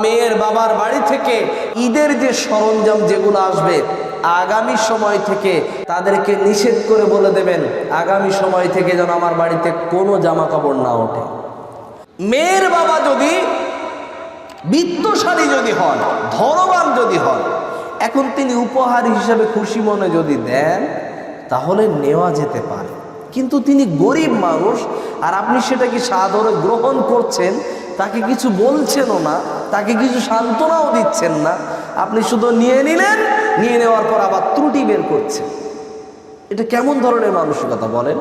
মেয়ের বাবার বাড়ি থেকে ঈদের যে সরঞ্জাম যেগুলো আসবে, আগামী সময় থেকে তাদেরকে নিষেধ করে বলে দেবেন, আগামী সময় থেকে যেন আমার বাড়িতে কোনো জামা কাপড় না ওঠে। মেয়ের বাবা যদি বিত্তশালী যদি হন, ধনবান যদি হন, এখন তিনি উপহার হিসাবে খুশি মনে যদি দেন, তাহলে নেওয়া যেতে পারে। কিন্তু তিনি গরিব মানুষ, আর আপনি সেটাকে সাদরে গ্রহণ করছেন? তাকে কিছু বলছেনও না, তাকে কিছু সান্ত্বনাও দিচ্ছেন না। আপনি শুধু নিয়ে নিলেন, নিয়ে নেওয়ার পর আবার ত্রুটি বের করছেন। এটা কেমন ধরনের মানসিকতা বলেন?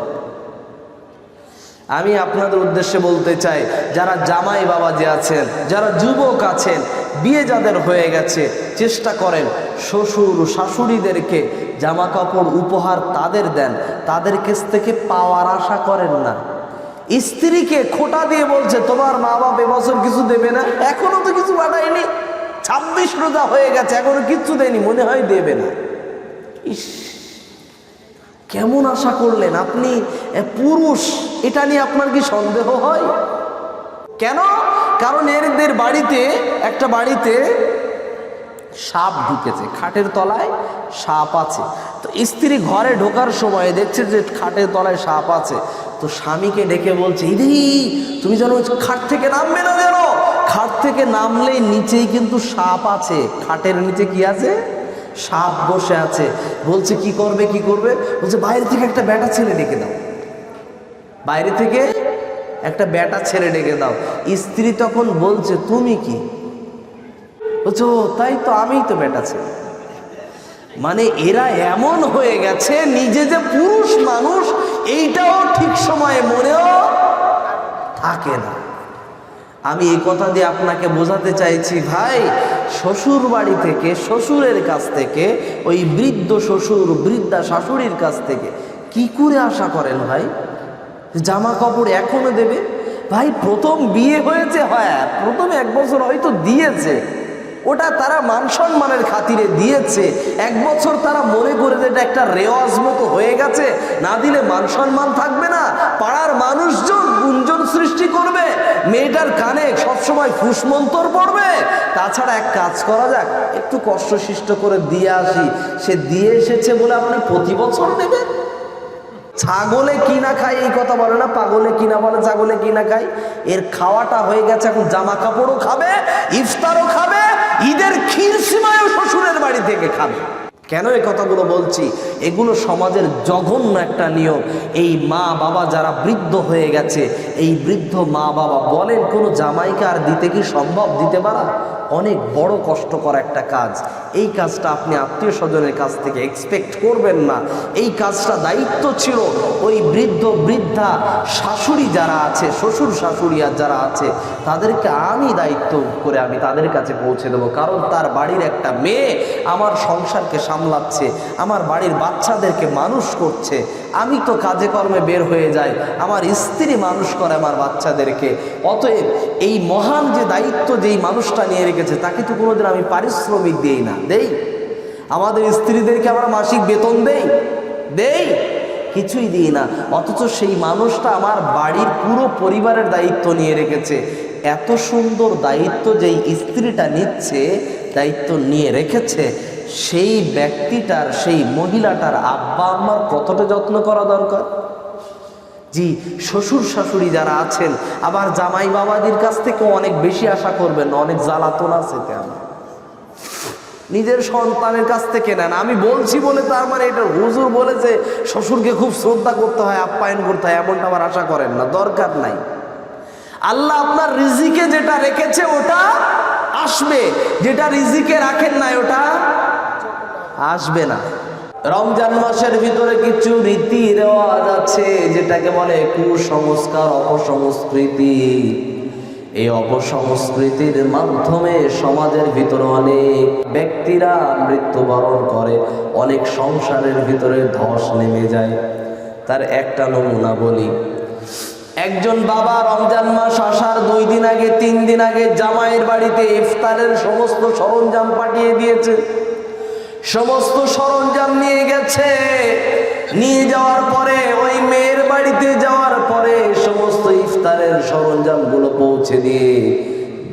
আমি আপনাদের উদ্দেশ্যে বলতে চাই, যারা জামাই বাবা যে আছেন, যারা যুবক আছেন, বিয়ে যাদের হয়ে গেছে, চেষ্টা করেন, শ্বশুর শাশুড়িদেরকে জামা কাপড় উপহার তাদের দেন। তাদের কাছ থেকে পাওয়ার আশা করেন না। স্ত্রীকে খোটা দিয়ে বলছে, তোমার মা বাপ এবছর কিছু দেবে না। এখনও তো কিছু পাঠায়নি। ছাব্বিশ রোজা হয়ে গেছে, এখনও কিচ্ছু দেয়নি। মনে হয় দেবে না। ইস, কেমন আশা করলেন আপনি? পুরুষ, এটা নিয়ে আপনার কি সন্দেহ হয়? কেন? কারণ এদের বাড়িতে, একটা বাড়িতে সাপ ঢুকেছে, খাটের তলায় সাপ আছে। তো স্ত্রী ঘরে ঢোকার সময় দেখছে যে খাটের তলায় সাপ আছে। তো স্বামীকে ডেকে বলছে, ইদি, তুমি যেন খাট থেকে নামবে না যেন? খাট থেকে নামলেই নিচেই কিন্তু সাপ আছে। খাটের নিচে কি আছে? সাপ বসে আছে। বলছে, কি করবে কি করবে? বলছে, বাইরে থেকে একটা ব্যাটা ছেলে ডেকে দাও। বাইরে থেকে একটা ব্যাটা ছেলে ডেকে দাও। স্ত্রী তখন বলছে, তুমি কি? বলছো তাই তো আমিই তো বেটা ছেলে। মানে এরা এমন হয়ে গেছে, নিজে যে পুরুষ মানুষ, এইটাও ঠিক সময়ে মনেও থাকে না। আমি এই কথা দিয়ে আপনাকে বোঝাতে চাইছি, ভাই শ্বশুর বাড়ি থেকে, শ্বশুরের কাছ থেকে, ওই বৃদ্ধ শ্বশুর, বৃদ্ধা শাশুড়ির কাছ থেকে, কি করে আশা করেন ভাই? জামা কাপড় এখনও দেবে? ভাই, প্রথম বিয়ে হয়েছে হ্যাঁ প্রথম এক বছর হয়তো দিয়েছে। ওটা তারা মান সম্মানের খাতিরে দিয়েছে। এক বছর তারা মনে করে এটা একটা রেওয়াজ মতো হয়ে গেছে। না দিলে মান সম্মান থাকবে না। পাড়ার মানুষজন গুঞ্জন সৃষ্টি করবে। মেয়েটার কানে সবসময় ফুসমন্তর পড়বে। তাছাড়া এক কাজ করা যাক, একটু কষ্টসিষ্ট করে দিয়ে আসি। সে দিয়ে এসেছে বলে আপনি প্রতি বছর নেবেন? ছাগলে কি না খায়, এই কথা বলে না, পাগলে কি না বলে, ছাগলে কি না খায়, এর খাওয়াটা হয়ে গেছে এখন জামা কাপড়ও খাবে, ইফতারও খাবে, ঈদের ক্ষীর সীমায়ও শ্বশুরের বাড়ি থেকে খাবে। কেন এই কথাগুলো বলছি? এগুলো সমাজের জঘন্য একটা নিয়ম। এই মা বাবা যারা বৃদ্ধ হয়ে গেছে, এই বৃদ্ধ মা বাবা বলেন, কোনো জামাইকে আর দিতে কি সম্ভব? দিতে পারা? অনেক বড় কষ্টকর একটা কাজ। এই কাজটা আপনি আত্মীয় স্বজনের কাছ থেকে এক্সপেক্ট করবেন না। এই কাজটা দায়িত্ব ছিল ওই বৃদ্ধ, বৃদ্ধা, শাশুড়ি যারা আছে, শ্বশুর, শাশুড়ি আর যারা আছে, তাদেরকে আমি দায়িত্ব করে আমি তাদের কাছে পৌঁছে দেবো। কারণ তার বাড়ির একটা মেয়ে আমার সংসারকে সামলাচ্ছে, আমার বাড়ির বাচ্চাদেরকে মানুষ করছে। আমি তো কাজে কর্মে বের হয়ে যাই, আমার স্ত্রী মানুষ করে আমার বাচ্চাদেরকে। অতএব এই মহান যে দায়িত্ব যেই মানুষটা নিয়ে রেখেছে, তাকে তো কোনোদিন আমি পারিশ্রমিক দিই না। দেই। আমাদের স্ত্রীদেরকে আমরা মাসিক বেতন দেই। দেই। কিছুই দিই না। অথচ সেই মানুষটা আমার বাড়ির পুরো পরিবারের দায়িত্ব নিয়ে রেখেছে। এত সুন্দর দায়িত্ব যেই স্ত্রীটা নিচ্ছে, দায়িত্ব নিয়ে রেখেছে সেই ব্যক্তিটার সেই মহিলাটার আব্বা আম্মার কতটা যত্ন করা দরকার? জি শ্বশুর শাশুড়ি যারা আছেন আবার জামাই বাবাদির কাছ থেকেও অনেক বেশি আশা করবেন না, অনেক জ্বালাতন আছে নিজের সন্তানের কাছ থেকে নেন। আমি বলছি বলে তার মানে এটা হুজুর বলেছে শ্বশুরকে খুব শ্রদ্ধা করতে হয় আপ্যায়ন করতে হয় এমনটা আবার আশা করেন না দরকার নাই। আল্লাহ আপনার রিজিকে যেটা রেখেছে ওটা আসবে। যেটা রিজিকে রাখেন নাই ওটা আসবে না। রমজান মাসের ভিতরে কিছু রীতি রেওয়াজ আছে, যেটাকে বলে কুসংস্কার, অপসংস্কৃতি। এই অপসংস্কৃতির মাধ্যমে সমাজের ভিতরে অনেক ব্যক্তিরা মৃত্যুবরণ করে, অনেক সংসারের ভিতরে ধস নেমে যায়। তার একটা নমুনা বলি। একজন বাবা রমজান মাস আসার দুই দিন আগে, তিন দিন আগে জামাইয়ের বাড়িতে ইফতারের সমস্ত সরঞ্জাম পাঠিয়ে দিয়েছে। সমস্ত সরঞ্জাম নিয়ে গেছে। নিয়ে যাওয়ার পরে, ওই মেয়ের বাড়িতে যাওয়ার পরে সমস্ত ইফতারের সরঞ্জামগুলো পৌঁছে দিয়ে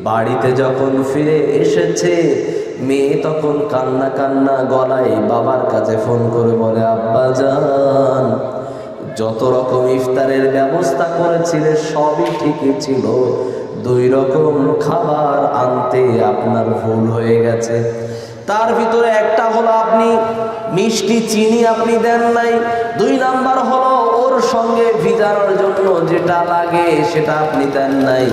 বাড়িতে যখন ফিরে এসেছে, মেয়ে তখন কান্না কান্না গলায় বাবার কাছে ফোন করে বলে, আব্বা যান যত রকম ইফতারের ব্যবস্থা করেছিলে, সবই ঠিকই ছিল। দুই রকম খাবার আনতে আপনার ভুল হয়ে গেছে। তার ভিতরে একটা হলো আপনি মিষ্টি চিনি আপনি দেন নাই। দুই নাম্বার হলো ওর সঙ্গে ভিজানোর জন্য যেটা লাগে সেটা আপনি দেন নাই।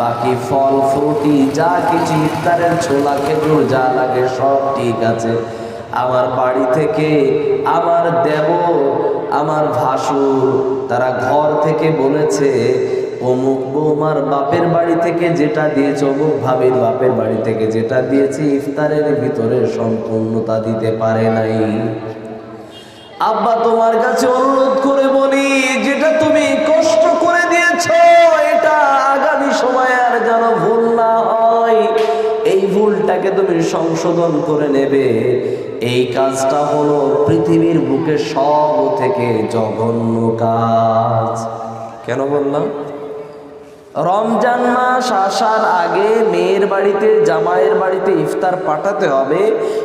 বাকি ফল, ফ্রুটি, যা কিছু ইফতারের ছোলা, খেজুর, যা লাগে সব ঠিক আছে। আমার বাড়ি থেকে আমার দেব আমার ভাসুর, তারা ঘর থেকে বলেছে অমুক বৌমার বাপের বাড়ি থেকে যেটা দিয়েছে, অমুক ভাবির বাপের বাড়ি থেকে যেটা দিয়েছে, ইফতারের ভিতরে সম্পূর্ণতা দিতে পারে নাই। আব্বা তোমার কাছে অনুরোধ করে বলি, যেটা তুমি কষ্ট করে দিয়েছ, এটা আগামী সময় আর যেন ভুল না হয়। এই ভুলটাকে তুমি সংশোধন করে নেবে। এই কাজটা হলো পৃথিবীর বুকে সব থেকে জঘন্য কাজ। কেন বললাম? রমজান মাস আসার আগে মেয়ের বাড়িতে, জামাইয়ের বাড়িতে ইফতার পাঠাতে হবে।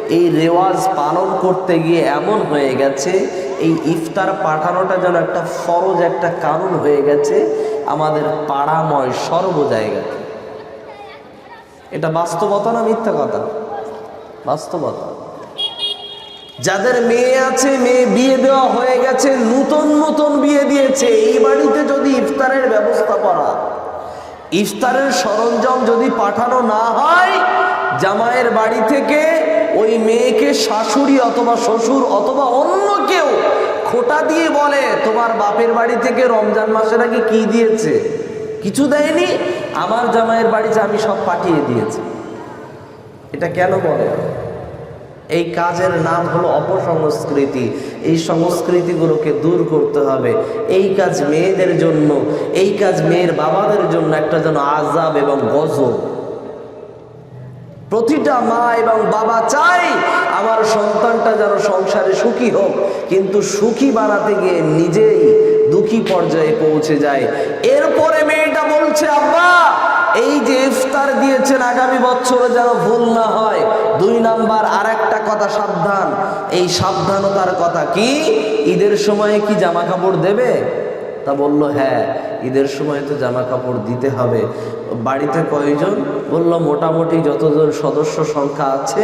এই রেওয়াজ পালন করতে গিয়ে এমন হয়ে গেছে, এই ইফতার পাঠানোটা যেন একটা ফরজ, একটা কারণ হয়ে গেছে আমাদের পাড়াময় সর্ব জায়গাতে। এটা বাস্তবতা না মিথ্যা কথা? বাস্তবতা। যাদের মেয়ে আছে, মেয়ে বিয়ে দেওয়া হয়ে গেছে, নতুন নতুন বিয়ে দিয়েছে, এই বাড়িতে যদি ইফতারের ব্যবস্থা করা ইফতারের সরঞ্জাম যদি পাঠানো না হয়, জামাইয়ের বাড়ি থেকে ওই মেয়েকে শাশুড়ি অথবা শ্বশুর অথবা অন্য কেউ খোটা দিয়ে বলে, তোমার বাপের বাড়ি থেকে রমজান মাসের আগে কি দিয়েছে? কিছু দেয়নি, আমার জামাইয়ের বাড়িতে আমি সব পাঠিয়ে দিয়েছি। এটা কেন বলে? এই কাজের নাম হলো অপসংস্কৃতি। এই সংস্কৃতিগুলোকে দূর করতে হবে। এই কাজ মেয়েদের জন্য, এই কাজ মেয়ের বাবাদের জন্য একটা যেন আজাব এবং গজব। প্রতিটা মা এবং বাবা চাই আমার সন্তানটা যেন সংসারে সুখী হোক, কিন্তু সুখী বানাতে গিয়ে নিজেই দুঃখী পর্যায়ে পৌঁছে যায়। এরপরে মেয়েটা বলছে, আব্বা, এই যে ইফতার দিয়েছেন আগামী বছরে যেন ভুল না হয়। দুই নাম্বার আর কথা সাবধান। এই সাবধানতার কথা কি? ঈদের সময় কি জামা কাপড় দেবে? তা বলল হ্যাঁ ঈদের সময় তো জামা কাপড় দিতে হবে। বাড়িতে কয়জন? বলল, মোটামুটি যতজন সদস্য সংখ্যা আছে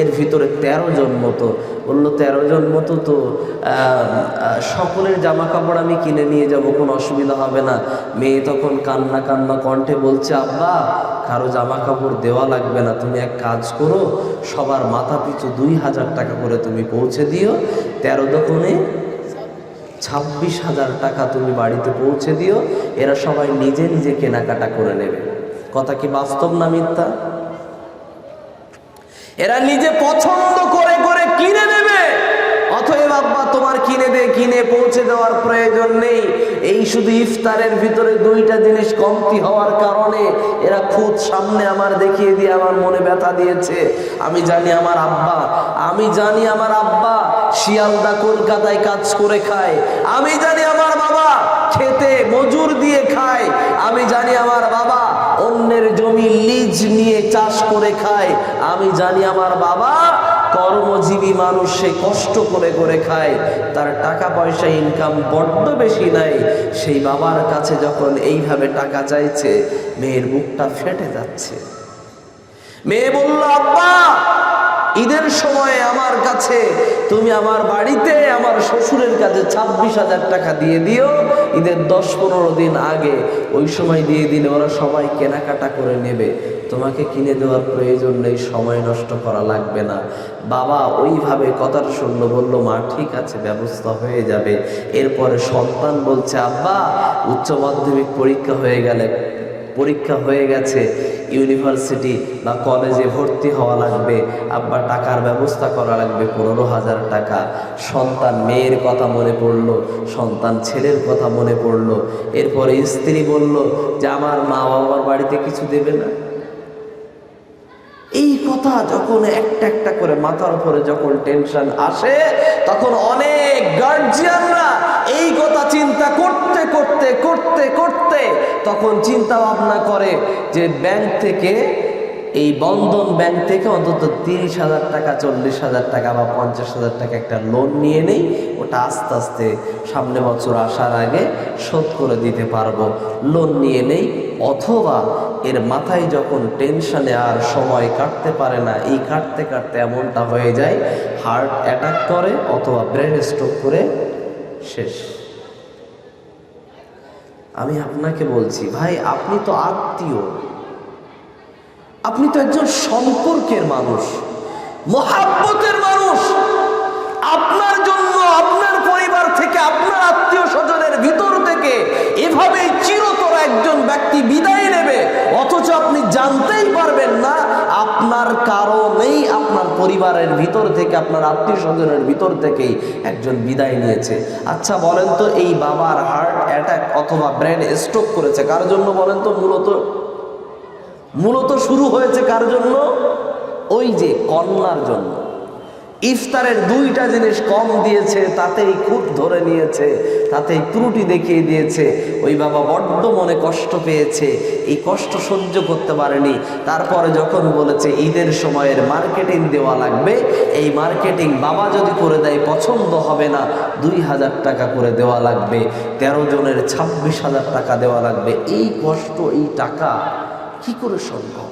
এর ভিতরে ১৩ জন মতো। বলল, তেরো জন মতো তো সকলের জামা কাপড় আমি কিনে নিয়ে যাব, কোনো অসুবিধা হবে না। মেয়ে তখন কান্না কান্না কণ্ঠে বলছে, আব্বা, কারও জামা কাপড় দেওয়া লাগবে না। তুমি এক কাজ করো, সবার মাথা পিছু দুই হাজার টাকা করে তুমি পৌঁছে দিও। তেরো দোকানে ছাব্বিশ হাজার টাকা তুমি বাড়িতে পৌঁছে দিও। এরা সবাই নিজে নিজে কেনাকাটা করে নেবে। কথা কি বাস্তব না মিথ্যা? এরা নিজে পছন্দ করে করে কিনে নেবে অথবা আব্বা, তোমার কিনে দে, কিনে পৌঁছে দেওয়ার প্রয়োজন নেই। এই শুধু ইফতারের ভিতরে দুইটা জিনিস কমতি হওয়ার কারণে এরা খুদ সামনে আমার দেখিয়ে দিয়ে আমার মনে ব্যথা দিয়েছে। আমি জানি আমার আব্বা, আমি জানি আমার আব্বা শিয়ালদা কলকাতায় কাজ করে খায়। আমি জানি আমার বাবা খেতে মজুর দিয়ে খায়। আমি জানি আমার জমি লিজ নিয়ে চাষ করে খায়। আমি জানি আমার বাবা কর্মজীবী মানুষ সে কষ্ট করে করে খায়। তার টাকা পয়সা ইনকাম বড্ড বেশি নাই সেই বাবার কাছে যখন এইভাবে টাকা চাইছে, মেয়ের মুখটা ফেটে যাচ্ছে। মেয়ে বলল, আব্বা, ঈদের সময় আমার কাছে তুমি আমার বাড়িতে আমার শ্বশুরের কাছে ছাব্বিশ হাজার টাকা দিয়ে দিও। ঈদের দশ পনেরো দিন আগে ওই সময় দিয়ে দিলে ওরা সবাই কেনাকাটা করে নেবে। তোমাকে কিনে দেওয়ার প্রয়োজন নেই, সময় নষ্ট করা লাগবে না। বাবা ওইভাবে কথাটা শুনলো, বলল, মা, ঠিক আছে, ব্যবস্থা হয়ে যাবে। এরপরে সন্তান বলছে, আব্বা, উচ্চ মাধ্যমিক পরীক্ষা হয়ে গেলে পরীক্ষা হয়ে গেছে, ইউনিভার্সিটি বা কলেজে ভর্তি হওয়া লাগবে। আব্বা, টাকার ব্যবস্থা করা লাগবে, পনেরো হাজার টাকা। সন্তান মেয়ের কথা মনে পড়ল, সন্তান ছেলের কথা মনে পড়ল। এরপরে স্ত্রী বলল যে, আমার মা বাবার বাড়িতে কিছু দেবে না? এই কথা যখন একটা একটা করে মাথার উপরে যখন টেনশন আসে, তখন অনেক গার্জিয়ানরা এই কথা চিন্তা করতে। করতে করতে করতে তখন চিন্তা ভাবনা করে যে ব্যাংক থেকে, এই বন্ধন ব্যাংক থেকে অন্তত তিরিশ হাজার টাকা, চল্লিশ হাজার টাকা বা পঞ্চাশ হাজার টাকা একটা লোন নিয়ে নেই। ওটা আস্তে আস্তে সামনে বছর আসার আগে শোধ করে দিতে পারব। লোন নিয়ে নেই, অথবা এর মাথায় যখন টেনশনে আর সময় কাটতে পারে না, এই কাটতে কাটতে এমনটা হয়ে যায় হার্ট অ্যাটাক করে অথবা ব্রেন স্ট্রোক করে, শেষ। আমি আপনাকে বলছি, ভাই, আপনি তো আত্মীয়। আপনি তো একজন সম্পর্কের মানুষ, মহাব্বতের মানুষ। আপনার জন্য, আপনার পরিবার থেকে, আপনার আত্মীয় স্বজনের ভিতর থেকে এভাবেই চিরতর একজন ব্যক্তি বিদায় নেবে। অথচ আপনি জানতেই পারবেন না, আপনার কারণেই আপনার পরিবারের ভিতর থেকে, আপনার আত্মীয় স্বজনের ভিতর থেকেই একজন বিদায় নিয়েছে। আচ্ছা বলেন তো, এই বাবার হার্ট অ্যাটাক অথবা ব্রেন স্ট্রোক করেছে। কার জন্য বলেন তো? মূলত মূলত শুরু হয়েছে কার জন্য? ওই যে কন্যার জন্য। ইফতারের দুইটা জিনিস কম দিয়েছে, তাতেই খুব ধরে নিয়েছে, তাতেই ত্রুটি দেখিয়ে দিয়েছে। ওই বাবা বড্ড মনে কষ্ট পেয়েছে, এই কষ্ট সহ্য করতে পারেনি। তারপরে যখন বলেছে, ঈদের সময়ের মার্কেটিং দেওয়া লাগবে, এই মার্কেটিং বাবা যদি করে দেয়, পছন্দ হবে না, দুই হাজার টাকা করে দেওয়া লাগবে, তেরো জনের ছাব্বিশ হাজার টাকা দেওয়া লাগবে। এই কষ্ট, এই টাকা কি করে সম্ভব?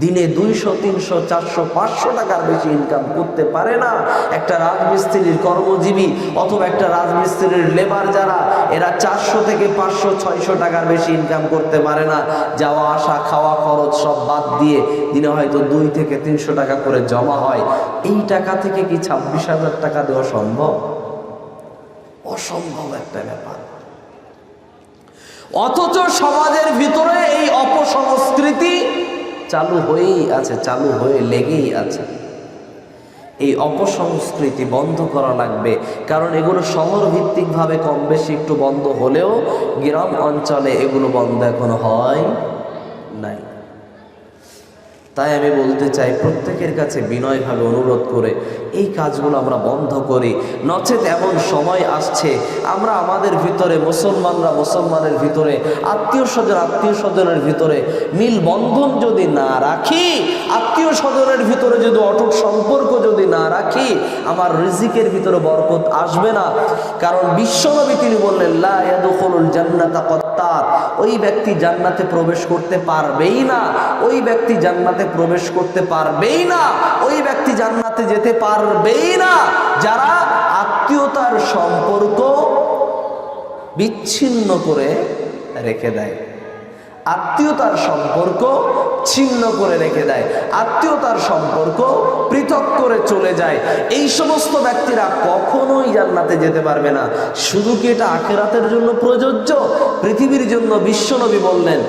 দিনে দুইশো, তিনশো, চারশো, পাঁচশো টাকার বেশি ইনকাম করতে পারে না। একটা রাজমিস্ত্রির কর্মজীবী অথবা একটা রাজমিস্ত্রির লেবার যারা, এরা চারশো থেকে পাঁচশো, ছয়শো টাকার বেশি ইনকাম করতে পারে না। যাওয়া, আসা, খাওয়া, খরচ সব বাদ দিয়ে দিনে হয়তো দুই থেকে তিনশো টাকা করে জমা হয়। এই টাকা থেকে কি ছাব্বিশ হাজার টাকা দেওয়া সম্ভব? অসম্ভব একটা ব্যাপার। অথচ সমাজের ভিতরে এই অপসংস্কৃতি চালু হয়েই আছে, চালু হয়ে লেগেই আছে। এই অপসংস্কৃতি বন্ধ করা লাগবে, কারণ এগুলো শহর ভিত্তিকভাবে কম বেশি একটু বন্ধ হলেও গ্রাম অঞ্চলে এগুলো বন্ধ এখন হয় নাই। তাই আমি বলতে চাই, প্রত্যেকের কাছে বিনয়ভাবে অনুরোধ করে এই কাজগুলো আমরা বন্ধ করি। নচেত এমন সময় আসছে, আমরা আমাদের ভিতরে, মুসলমানরা মুসলমানের ভিতরে, আত্মীয় স্বজন আত্মীয় স্বজনের ভিতরে মিল বন্ধন যদি না রাখি, আত্মীয় স্বজনের ভিতরে যদি অটুট সম্পর্ক যদি না রাখি, আমার রিজিকের ভিতরে বরকত আসবে না। কারণ বিশ্বনবী তিনি বললেন ইয়াদখুলুল জান্নাতা কত্তাত ওই ব্যক্তি জান্নাতে প্রবেশ করতে পারবেই না, ওই ব্যক্তি জান্নাতে প্রবেশ করতে পারবেই না, ওই ব্যক্তি জান্নাতে যেতে পারবেই না। যারা আত্মীয়তার সম্পর্ক বিচ্ছিন্ন করে রেখে দেয়। আত্মীয়তার সম্পর্ক ছিন্ন করে রেখে দেয়, আত্মীয়তার সম্পর্ক পৃথক করে চলে যায়। এই সমস্ত ব্যক্তিরা কখনোই জান্নাতে যেতে পারবে না। শুধু কি এটা আখেরাতের জন্য প্রযোজ্য? পৃথিবীর জন্য বিশ্বনবী বললেন,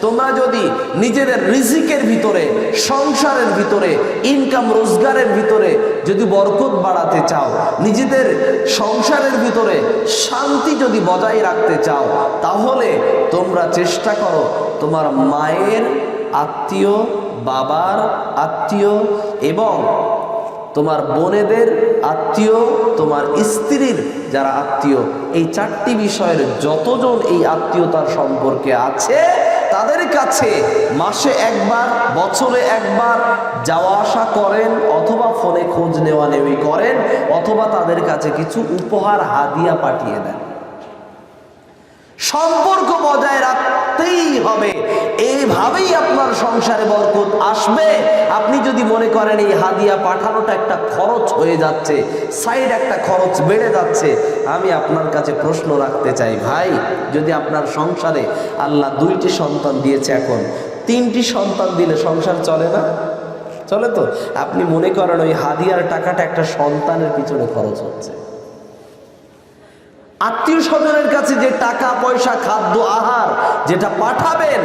তোমরা যদি নিজেদের রিজিকের ভিতরে, সংসারের ভিতরে ইনকাম রোজগারের ভিতরে যদি বরকত বাড়াতে চাও, নিজেদের সংসারের ভিতরে শান্তি যদি বজায় রাখতে চাও, তাহলে তোমরা চেষ্টা করো তোমার মায়ের আত্মীয়, বাবার আত্মীয় এবং তোমার বোনেদের আত্মীয়, তোমার স্ত্রীর যারা আত্মীয়। এই চারটি বিষয়ের যতজন এই আত্মীয়তার সম্পর্কে আছে তাদের কাছে মাসে একবার, বছরে একবার যাওয়া আসা করেন অথবা ফোনে খোঁজ নেওয়া নেওয়ি করেন অথবা তাদের কাছে কিছু উপহার, হাদিয়া পাঠিয়ে দেন। সম্পর্ক বজায় রাখতেই হবে। এইভাবেই আপনার সংসারে বরকত আসবে। মনে করেন, এই হাদিয়া পাঠানোটা একটা খরচ হয়ে যাচ্ছে সাইড একটা খরচ বেড়ে যাচ্ছে। আমি আপনার কাছে প্রশ্ন রাখতে চাই, ভাই, যদি আপনার সংসারে আল্লাহ দুইটি সন্তান দিয়েছে এখন, তিনটি সন্তান দিলে সংসার চলে না? চলে তো? আপনি মনে করেন ওই হাদিয়ার টাকাটা একটা সন্তানের পিছনে খরচ হচ্ছে। আত্মীয় স্বজনের কাছে যে টাকা, পয়সা, খাদ্য, আহার যেটা পাঠাবেন,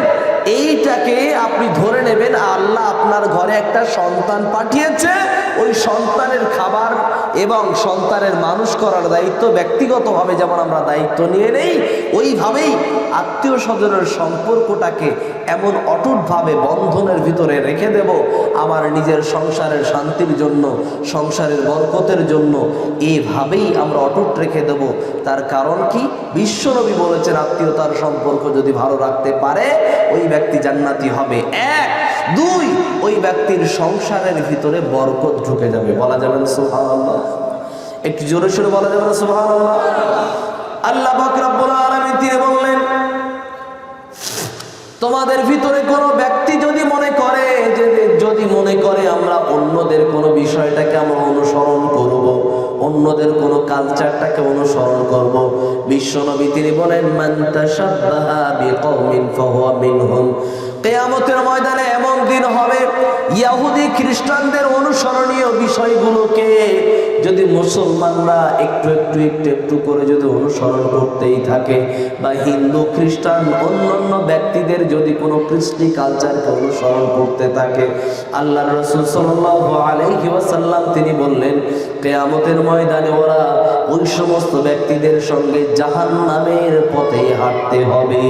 এইটাকে আপনি ধরে নেবেন, আল্লাহ আপনার ঘরে একটা সন্তান পাঠিয়েছে, ওই সন্তানের খাবার এবং সন্তানের মানুষ করার দায়িত্ব ব্যক্তিগতভাবে যেমন আমরা দায়িত্ব নিয়ে নেই, ওইভাবেই আত্মীয় স্বজনের সম্পর্কটাকে এমন অটুটভাবে বন্ধনের ভিতরে রেখে দেব। আমার নিজের সংসারের শান্তির জন্য, সংসারের বরকতের জন্য এভাবেই আমরা অটুট রেখে দেব। তার কারণ কি? বিশ্বনবী বলেছেন, আত্মীয়তার সম্পর্ক যদি ভালো রাখতে পারে, ওই ব্যক্তি জান্নাতি হবে। এক দুই, ওই ব্যক্তির সংসারের ভিতরে বরকত ঢুকে যাবে। বলা যাবে না একটু জোরে সোরে বলা যাবে আল্লাহ তিনি বললেন, তোমাদের ভিতরে কোনো ব্যক্তি যদি মনে করে যে, যদি মনে করে আমরা অন্যদের কোনো বিষয়টাকে আমরা অনুসরণ করব, অন্যদের কোনো কালচারটাকে অনুসরণ করব। বিশ্বনবী তিনি বলেন, মান তাশাব্বাহা বিকওমিন ফাহুয়া মিনহুম। কেয়ামতের ময়দানে এমন দিন হবে ইয়াহুদি খ্রিস্টানদের অনুসরণীয় বিষয়গুলোকে যদি মুসলমানরা একটু একটু একটু একটু করে যদি অনুসরণ করতেই থাকে, বা হিন্দু, খ্রিস্টান, অন্যান্য ব্যক্তিদের যদি কোনো কৃষ্টি কালচারকে অনুসরণ করতে থাকে আল্লাহ রসুল সাল্লাহ আলাইহি ওয়াসাল্লাম তিনি বললেন, কেয়ামতের ময়দানে ওরা ওই সমস্ত ব্যক্তিদের সঙ্গে জাহান নামের পথে হাঁটতে হবে।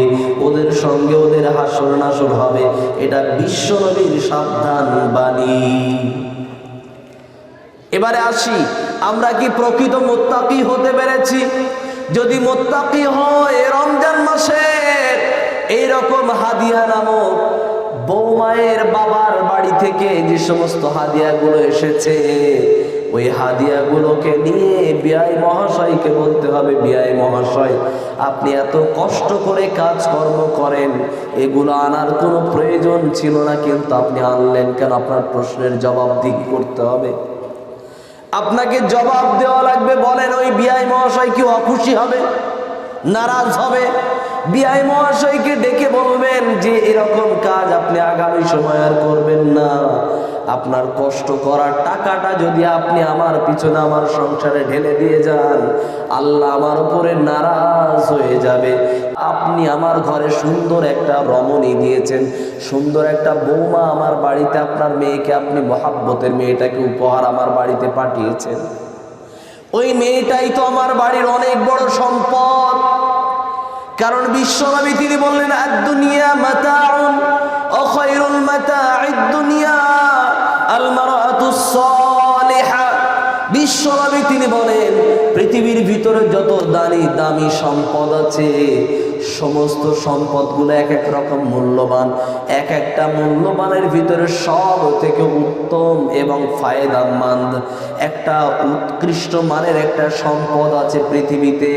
ওদের সঙ্গে ওদের হাসর নাসর হবে। এটা বিশ্বনবীর সাবধান বাণী। এবারে আসি, আমরা কি প্রকৃত মোত্তাকি হতে পেরেছি? যদি মোত্তাকি হয় রমজান মাসের এইরকম হাদিয়া নামক বৌমায়ের বাবার বাড়ি থেকে যে সমস্ত হাদিয়াগুলো এসেছে, ওই হাদিয়াগুলোকে নিয়ে বিআই মহাশয়কে বলতে হবে, বিআই মহাশয়, আপনি এত কষ্ট করে কাজকর্ম করেন, এগুলো আনার কোনো প্রয়োজন ছিল না, কিন্তু আপনি আনলেন কেন? আপনার প্রশ্নের জবাবদিহি করতে হবে। আপনাকে জবাব দেওয়া লাগবে, বলেন, ওই বিআই মহাশয় কি অখুশি হবে? নারাজ হবে? বিআই মহাশয়কে ডেকে বলবেন যে, এরকম কাজ আপনি আগামী সময় আর করবেন না। আপনার কষ্ট করার টাকাটা যদি আপনি আমার পিছনে আমার সংসারে ঢেলে দিয়ে যান, আল্লাহ আমার উপরে নারাজ হয়ে যাবে। আপনি আমার ঘরে সুন্দর একটা রমণী দিয়েছেন, সুন্দর একটা বৌমা আমার বাড়িতে, আপনার মেয়েকে আপনি মহাব্বতের মেয়েটাকে উপহার আমার বাড়িতে পাঠিয়েছেন। ওই মেয়েটাই তো আমার বাড়ির অনেক বড় সম্পদ। কারণ বিশ্বনবী তিনি বললেন আদ দুনিয়া মাতাউন ও খায়রুল মাতাঈদ দুনিয়া বিশ্বনবী তিনি বলেন, পৃথিবীর ভিতরে যত দামি দামি সম্পদ আছে, সমস্ত সম্পদগুলো এক এক রকম মূল্যবান, এক একটা মূল্যবানের ভিতরে সব থেকে উত্তম এবং ফায়দামন্দ, একটা উৎকৃষ্ট মানের একটা সম্পদ আছে পৃথিবীতে,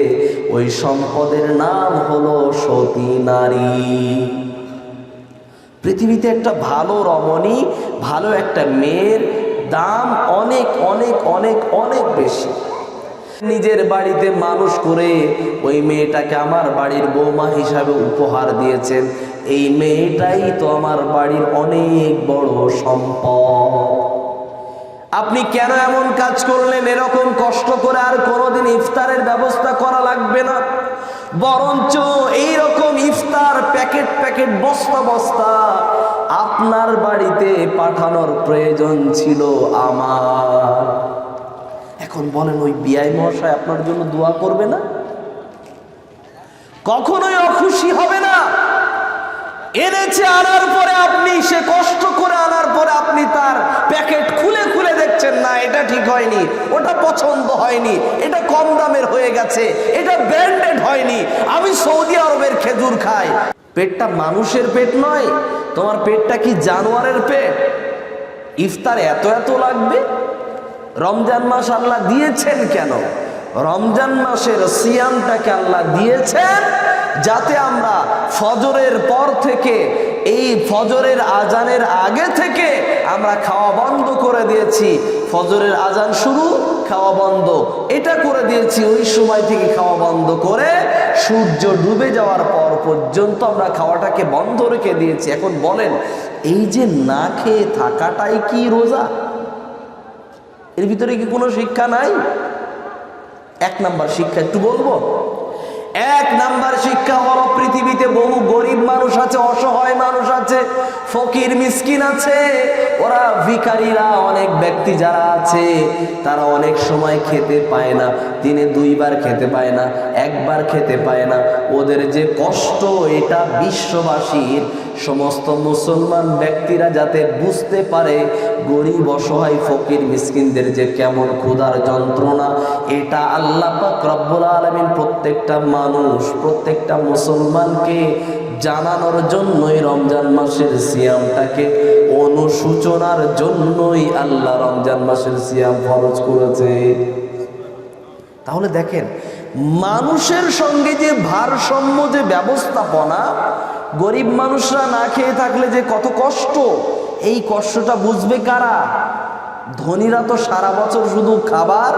ওই সম্পদের নাম হলো সতী নারী। পৃথিবীতে একটা ভালো রমণী, ভালো একটা মেয়ের দাম অনেক অনেক অনেক অনেক বেশি। নিজের বাড়িতে মানুষ করে ওই মেয়েটাকে আমার বাড়ির বৌমা হিসাবে উপহার দিয়েছেন। এই মেয়েটাই তো আমার বাড়ির অনেক বড় সম্পদ। আপনি কেন এমন কাজ করলেন? এরকম কষ্ট করে আর কোনোদিন ইফতারের ব্যবস্থা করা লাগবে না। বরঞ্চ এইরকম ইফতার প্যাকেট প্যাকেট, বস্তা বস্তা আপনার বাড়িতে পাঠানোর প্রয়োজন ছিল আমার। এখন বলেন, ওই বিআই মহাশয় আপনার জন্য দোয়া করবে না? কখনোই অখুশি হবে না। এনেছে, আনার পরে আপনি সে কষ্ট করে আনার পরে আপনি তার প্যাকেট খুলে খুলে দেখছেন, না, এটা ঠিক হয়নি, ওটা পছন্দ হয়নি, এটা কম দামের হয়ে গেছে, এটা ব্র্যান্ডেড হয়নি, আমি সৌদি আরবের খেজুর খাই। পেটটা মানুষের পেট নয়, তোমার পেটটা কি জানোয়ারের পেট? ইফতার এত এত লাগবে? রমজান মাস আল্লাহ দিয়েছেন কেন? রমজান মাসের সিয়ামটাকে আল্লাহ দিয়েছেন যাতে আমরা ফজরের পর থেকে এই ফজরের আজানের আগে থেকে আমরা খাওয়া বন্ধ করে দিয়েছি। ফজরের আজান শুরু, খাওয়া বন্ধ। এটা করে দিয়েছি, ওই সময় থেকে খাওয়া বন্ধ করে সূর্য ডুবে যাওয়ার পর পর্যন্ত আমরা খাওয়াটাকে বন্ধ রেখে দিয়েছি। এখন বলেন, এই যে না খেয়ে থাকাটাই কি রোজা? এর ভিতরে কি কোনো শিক্ষা নাই? এক নাম্বার শিক্ষা একটু বলব? এক নাম্বার শিক্ষা হলো পৃথিবীতে বহু গরিব মানুষ আছে, অসহায় মানুষ আছে, ফকির মিসকিন আছে। ওরা ভিকারীরা অনেক ব্যক্তি যারা আছে, তারা অনেক সময় খেতে পায় না। দিনে দুইবার খেতে পায় না, একবার খেতে পায় না। ওদের যে কষ্ট, এটা বিশ্ববাসীর সমস্ত মুসলমান ব্যক্তিরা যাতে বুঝতে পারে গরিব, অসহায়, ফকির, মিসকিনদের যে কেমন ক্ষুধার যন্ত্রণা, এটা আল্লাহ পাক রব্বুল আলামিন প্রত্যেকটা মানুষ, প্রত্যেকটা মুসলমানকে জানানোর জন্যই রমজান মাসের সিয়ামটাকে অনুসূচনার জন্যই আল্লাহ রমজান মাসের সিয়াম ফরজ করেছে। তাহলে দেখেন, মানুষের সঙ্গে যে ভারসাম্য, যে ব্যবস্থাপনা গরিব মানুষরা না খেয়ে থাকলে যে কত কষ্ট? এই কষ্টটা বুঝবে কারা? ধনীরা তো সারা বছর শুধু খাবার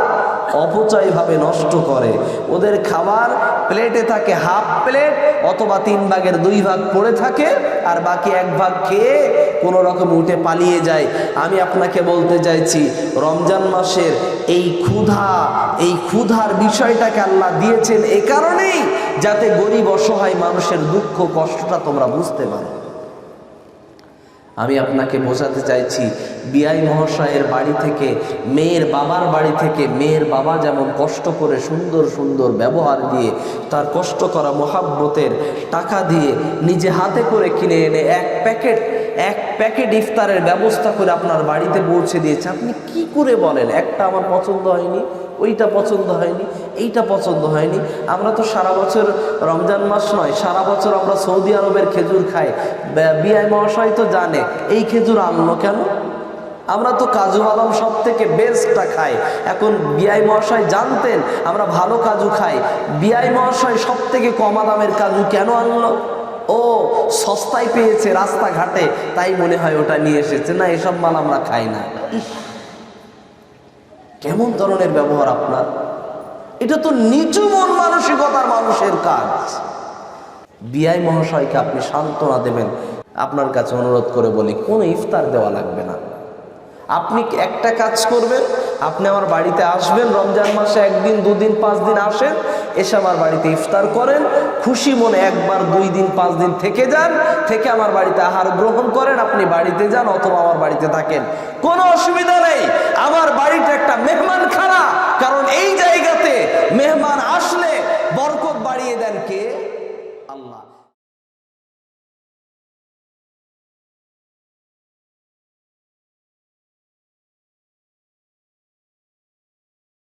অপচয়ভাবে নষ্ট করে। ওদের খাবার প্লেটে থাকে হাফ প্লেট, অথবা তিন ভাগের দুই ভাগ পড়ে থাকে, আর বাকি এক ভাগ খেয়ে কোনো রকম উঠে পালিয়ে যায়। আমি আপনাকে বলতে চাইছি, রমজান মাসের এই ক্ষুধা, এই ক্ষুধার বিষয়টাকে আল্লাহ দিয়েছেন এ কারণেই যাতে গরিব অসহায় মানুষের দুঃখ কষ্টটা তোমরা বুঝতে পারো। আমি আপনাকে বোঝাতে চাইছি, বিআই মহাশয়ের বাড়ি থেকে, মেয়ের বাবার বাড়ি থেকে, মেয়ের বাবা যেমন কষ্ট করে সুন্দর সুন্দর ব্যবহার দিয়ে, তার কষ্ট করা মহাব্বতের টাকা দিয়ে নিজে হাতে করে কিনে এনে এক প্যাকেট এক প্যাকেট ইফতারের ব্যবস্থা করে আপনার বাড়িতে পৌঁছে দিয়েছে। আপনি কি করে বলেন? একটা আমার পছন্দ হয়নি। ওইটা পছন্দ হয়নি, এইটা পছন্দ হয়নি। আমরা তো সারা বছর রমজান মাস নয়, সারা বছর আমরা সৌদি আরবের খেজুর খাই। বিআই মহাশয় তো জানে, এই খেজুর আনলো কেন? আমরা তো কাজু বাদাম সব থেকে বেস্টটা খাই। এখন বিআই মহাশয় জানতেন, আমরা ভালো কাজু খাই। বিআই মহাশয় সব থেকে কমা দামের কাজু কেন আনলো? ও, সস্তায় পেয়েছে রাস্তাঘাটে, তাই মনে হয় ওটা নিয়ে এসেছে। না, এসব মাল আমরা খাই না। কেমন ধরনের ব্যবহার আপনার? এটা তো নিচু মন মানসিকতার মানুষের কাজ। বিআই মহাশয়কে আপনি সান্ত্বনা দেবেন। আপনার কাছে অনুরোধ করে বলি, কোনো ইফতার দেওয়া লাগবে না। আপনি একটা কাজ করবেন আপনি আমার বাড়িতে আসবেন, রমজান মাসে একদিন, দুদিন, পাঁচ দিন আসেন, এসে আমার বাড়িতে ইফতার করেন, খুশি মনে একবার, দুই দিন, পাঁচ দিন থেকে যান, থেকে আমার বাড়িতে আহার গ্রহণ করেন, আপনি বাড়িতে যান অথবা আমার বাড়িতে থাকেন। কোনো অসুবিধা নেই, আমার বাড়িটা একটা মেহমান খানা কারণ এই জায়গাতে মেহমান আসলে বরকত বাড়িয়ে দেন কে?